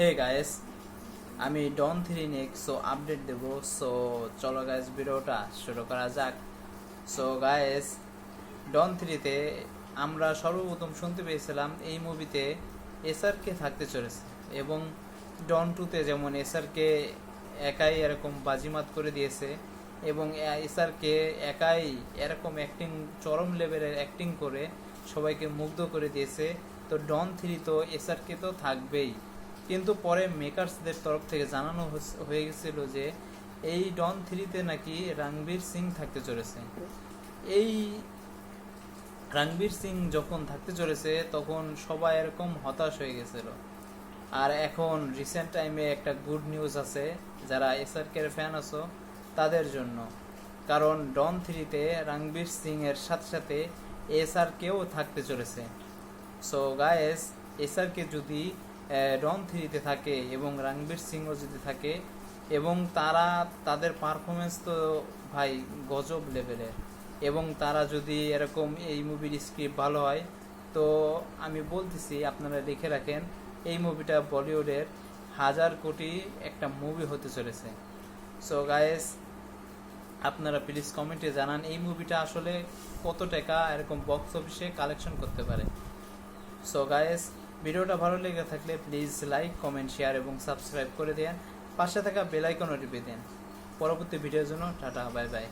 হে guys আমি ডন three next so update দেব। So চলো গায়েস ভিডিওটা শুরু করা যাক। সো গায়েস ডন থ্রিতে আমরা সর্বপ্রথম শুনতে পেয়েছিলাম এই মুভিতে এসআরকে থাকতে চলেছে এবং ডন টুতে যেমন এসআরকে একাই এরকম বাজিমাত করে দিয়েছে এবং এসআরকে একাই এরকম অ্যাক্টিং চরম লেভেলের অ্যাক্টিং করে সবাইকে মুগ্ধ করে দিয়েছে। তো ডন থ্রি তো এসআরকে তো থাকবেই। কিন্তু পরে মেকার্সদের তরফ থেকে জানানো হয়ে গেছিল যে এই ডন থ্রিতে নাকি রণবীর সিং থাকতে চলেছে। এই রণবীর সিং যখন থাকতে চলেছে, তখন সবাই এরকম হতাশ হয়ে গেছিল। আর এখন রিসেন্ট টাইমে একটা গুড নিউজ আছে, যারা এস এসআরকে ফ্যান আছো, তাদের জন্য। কারণ ডন থ্রিতে রণবীর সিং এর সাথে সাথে এসআর কেও থাকতে চলেছে। সো গায়েস এস এসআরকে যদি ডন থ্রিতে থাকে এবং রণবীর সিংও যদি থাকে এবং তারা, তাদের পারফরমেন্স তো ভাই গজব লেভেলের এবং তারা যদি এরকম এই মুভির স্ক্রিপ্ট ভালো হয়, তো আমি বলতেছি, আপনারা লিখে রাখেন, এই মুভিটা বলিউডের হাজার কোটি একটা মুভি হতে চলেছে। সো গায়েস আপনারা প্লিজ কমেন্টে জানান, এই মুভিটা আসলে কত টাকা এরকম বক্স অফিসে কালেকশন করতে পারে। সো গায়েস ভিডিওটা ভালো লেগে থাকলে প্লিজ লাইক, কমেন্ট, শেয়ার এবং সাবস্ক্রাইব করে দেন পাশে থাকা বেলাইকনও টিপে দেন। পরবর্তী ভিডিওর জন্য টাটা, বাই বাই।